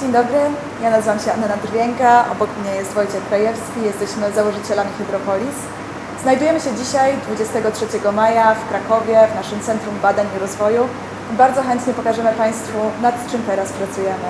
Dzień dobry, ja nazywam się Anna Drwienka, obok mnie jest Wojciech Krajewski, jesteśmy założycielami Hydropolis. Znajdujemy się dzisiaj, 23 maja w Krakowie, w naszym Centrum Badań i Rozwoju. Bardzo chętnie pokażemy Państwu, nad czym teraz pracujemy.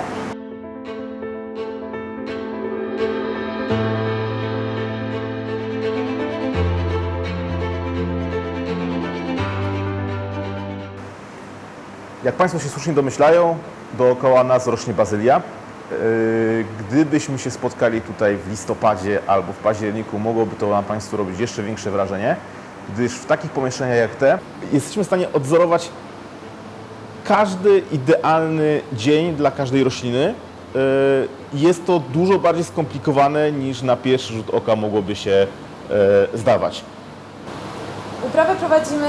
Jak Państwo się słusznie domyślają, dookoła nas rośnie bazylia. Yy, Gdybyśmy się spotkali tutaj w listopadzie albo w październiku, mogłoby to na Państwu robić jeszcze większe wrażenie, gdyż w takich pomieszczeniach jak te jesteśmy w stanie odzorować każdy idealny dzień dla każdej rośliny. Yy, Jest to dużo bardziej skomplikowane niż na pierwszy rzut oka mogłoby się yy, zdawać. Uprawę prowadzimy,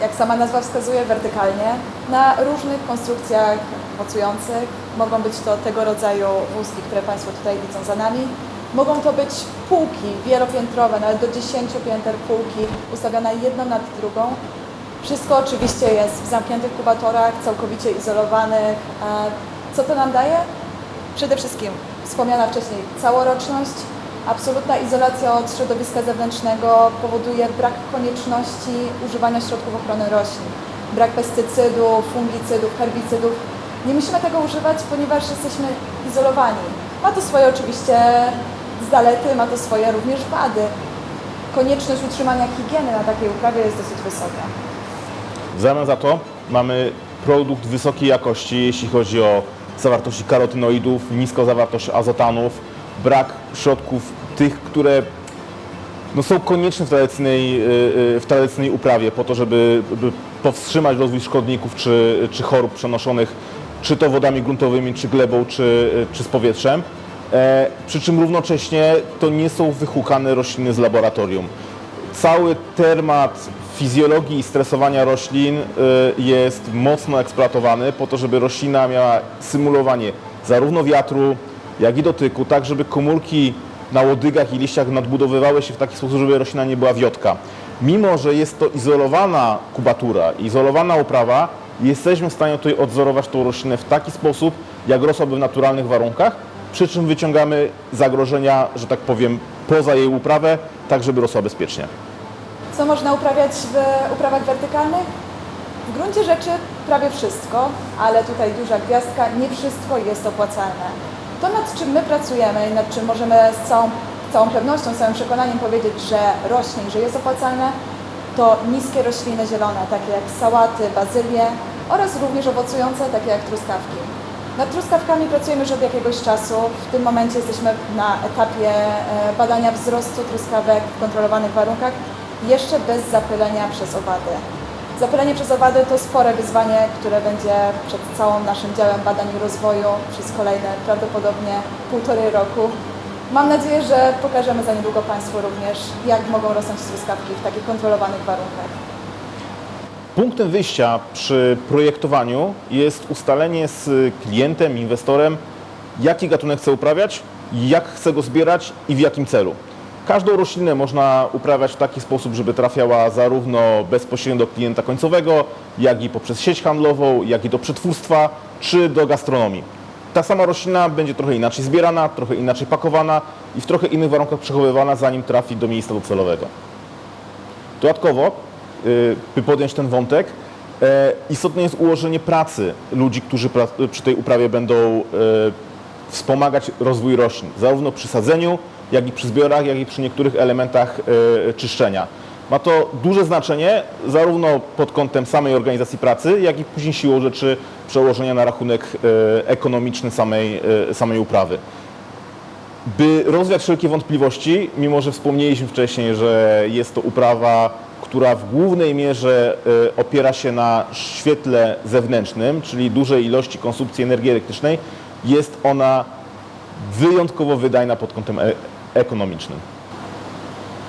jak sama nazwa wskazuje, wertykalnie, na różnych konstrukcjach mocujących. Mogą być to tego rodzaju wózki, które Państwo tutaj widzą za nami. Mogą to być półki wielopiętrowe, nawet do 10 pięter półki, ustawione jedną nad drugą. Wszystko oczywiście jest w zamkniętych kubatorach, całkowicie izolowanych. Co to nam daje? Przede wszystkim wspomniana wcześniej całoroczność, absolutna izolacja od środowiska zewnętrznego powoduje brak konieczności używania środków ochrony roślin, brak pestycydów, fungicydów, herbicydów. Nie musimy tego używać, ponieważ jesteśmy izolowani. Ma to swoje oczywiście zalety, ma to swoje również wady. Konieczność utrzymania higieny na takiej uprawie jest dosyć wysoka. W zamian za to mamy produkt wysokiej jakości, jeśli chodzi o zawartości karotynoidów, niską zawartość azotanów, brak środków tych, które no, są konieczne w tradycyjnej, yy, yy, w tradycyjnej uprawie po to, żeby, by powstrzymać rozwój szkodników czy, czy chorób przenoszonych czy to wodami gruntowymi, czy glebą, czy, czy z powietrzem. E, przy czym równocześnie to nie są wyhukane rośliny z laboratorium cały temat fizjologii i stresowania roślin y, jest mocno eksploatowany po to, żeby roślina miała symulowanie zarówno wiatru, jak i dotyku, tak żeby komórki na łodygach i liściach nadbudowywały się w taki sposób, żeby roślina nie była wiotka. Mimo, że jest to izolowana kubatura, izolowana uprawa, jesteśmy w stanie tutaj odzorować tą roślinę w taki sposób, jak rosłaby w naturalnych warunkach, przy czym wyciągamy zagrożenia, że tak powiem, poza jej uprawę, tak żeby rosła bezpiecznie. Co można uprawiać w uprawach wertykalnych? W gruncie rzeczy prawie wszystko, ale tutaj duża gwiazdka, nie wszystko jest opłacalne. To nad czym my pracujemy i nad czym możemy z całą, całą pewnością, z całym przekonaniem powiedzieć, że rośnie i że jest opłacalne, to niskie rośliny zielone, takie jak sałaty, bazylie oraz również owocujące, takie jak truskawki. Nad truskawkami pracujemy już od jakiegoś czasu. W tym momencie jesteśmy na etapie e, badania wzrostu truskawek w kontrolowanych warunkach, jeszcze bez zapylenia przez owady. Zapylenie przez owady to spore wyzwanie, które będzie przed całym naszym działem badań i rozwoju przez kolejne prawdopodobnie półtorej roku. Mam nadzieję, że pokażemy za niedługo Państwu również, jak mogą rosnąć truskawki w takich kontrolowanych warunkach. Punktem wyjścia przy projektowaniu jest ustalenie z klientem, inwestorem, jaki gatunek chce uprawiać, jak chce go zbierać i w jakim celu. Każdą roślinę można uprawiać w taki sposób, żeby trafiała zarówno bezpośrednio do klienta końcowego, jak i poprzez sieć handlową, jak i do przetwórstwa, czy do gastronomii. Ta sama roślina będzie trochę inaczej zbierana, trochę inaczej pakowana i w trochę innych warunkach przechowywana, zanim trafi do miejsca docelowego. Dodatkowo, y, by podjąć ten wątek, e, istotne jest ułożenie pracy ludzi, którzy przy tej uprawie będą e, wspomagać rozwój roślin, zarówno przy sadzeniu, jak i przy zbiorach, jak i przy niektórych elementach e, czyszczenia. Ma to duże znaczenie zarówno pod kątem samej organizacji pracy, jak i później siłą rzeczy przełożenia na rachunek e, ekonomiczny samej, e, samej uprawy. By rozwiać wszelkie wątpliwości, mimo że wspomnieliśmy wcześniej, że jest to uprawa, która w głównej mierze opiera się na świetle zewnętrznym, czyli dużej ilości konsumpcji energii elektrycznej, jest ona wyjątkowo wydajna pod kątem ekonomicznym.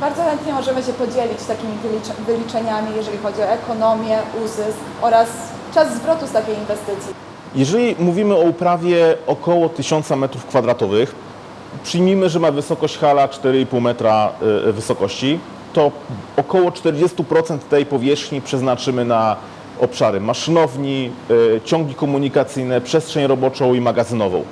Bardzo chętnie możemy się podzielić takimi wylicz- wyliczeniami, jeżeli chodzi o ekonomię, uzysk oraz czas zwrotu z takiej inwestycji. Jeżeli mówimy o uprawie około 1000 m2, przyjmijmy, że ma wysokość hala 4,5 metra y, wysokości, to około 40% tej powierzchni przeznaczymy na obszary maszynowni, y, ciągi komunikacyjne, przestrzeń roboczą i magazynową.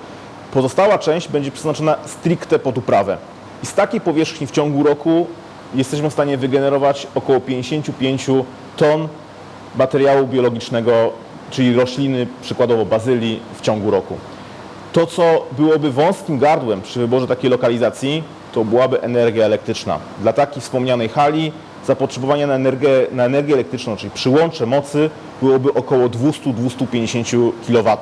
Pozostała część będzie przeznaczona stricte pod uprawę. I z takiej powierzchni w ciągu roku jesteśmy w stanie wygenerować około 55 ton materiału biologicznego, czyli rośliny, przykładowo bazylii, w ciągu roku. To, co byłoby wąskim gardłem przy wyborze takiej lokalizacji, to byłaby energia elektryczna. Dla takiej wspomnianej hali zapotrzebowanie na energię, na energię elektryczną, czyli przyłącze mocy, byłoby około 200-250 kW.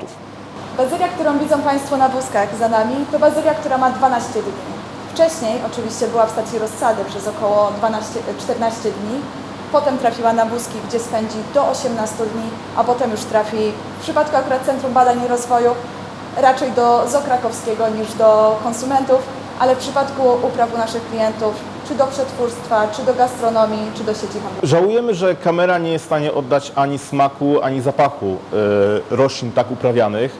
Bazylia, którą widzą Państwo na wózkach za nami, to bazylia, która ma 12 dni. Wcześniej oczywiście była w stacji rozsady przez około 12, 14 dni. Potem trafiła na wózki, gdzie spędzi do 18 dni, a potem już trafi, w przypadku akurat Centrum Badań i Rozwoju, raczej do ZO Krakowskiego niż do konsumentów, ale w przypadku upraw u naszych klientów, czy do przetwórstwa, czy do gastronomii, czy do sieci handlowej. Żałujemy, że kamera nie jest w stanie oddać ani smaku, ani zapachu e, roślin tak uprawianych,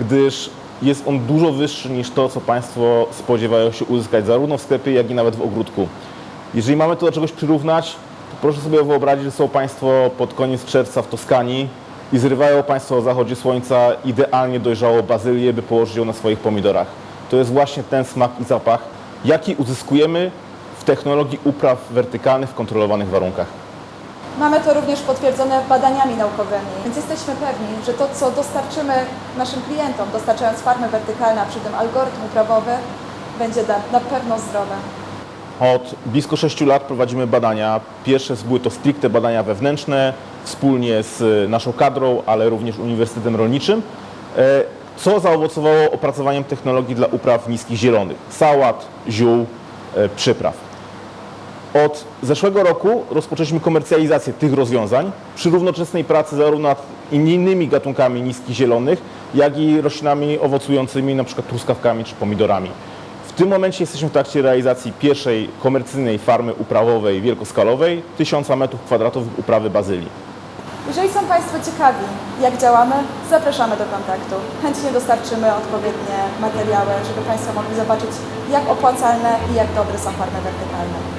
gdyż jest on dużo wyższy niż to, co Państwo spodziewają się uzyskać zarówno w sklepie, jak i nawet w ogródku. Jeżeli mamy to do czegoś przyrównać, to proszę sobie wyobrazić, że są Państwo pod koniec czerwca w Toskanii i zrywają Państwo o zachodzie słońca idealnie dojrzałą bazylię, by położyć ją na swoich pomidorach. To jest właśnie ten smak i zapach, jaki uzyskujemy w technologii upraw wertykalnych w kontrolowanych warunkach. Mamy to również potwierdzone badaniami naukowymi, więc jesteśmy pewni, że to, co dostarczymy naszym klientom, dostarczając farmy wertykalne, a przy tym algorytm uprawowy, będzie na, pewno zdrowe. Od blisko 6 lat prowadzimy badania. Pierwsze były to stricte badania wewnętrzne, wspólnie z naszą kadrą, ale również Uniwersytetem Rolniczym, e, co zaowocowało opracowaniem technologii dla upraw niskich zielonych, sałat, ziół, e, przypraw. Od zeszłego roku rozpoczęliśmy komercjalizację tych rozwiązań przy równoczesnej pracy zarówno nad innymi gatunkami niskich zielonych, jak i roślinami owocującymi, np. truskawkami czy pomidorami. W tym momencie jesteśmy w trakcie realizacji pierwszej komercyjnej farmy uprawowej wielkoskalowej, 1000 m2 uprawy bazylii. Jeżeli są Państwo ciekawi, jak działamy, zapraszamy do kontaktu. Chętnie dostarczymy odpowiednie materiały, żeby Państwo mogli zobaczyć, jak opłacalne i jak dobre są farmy wertykalne.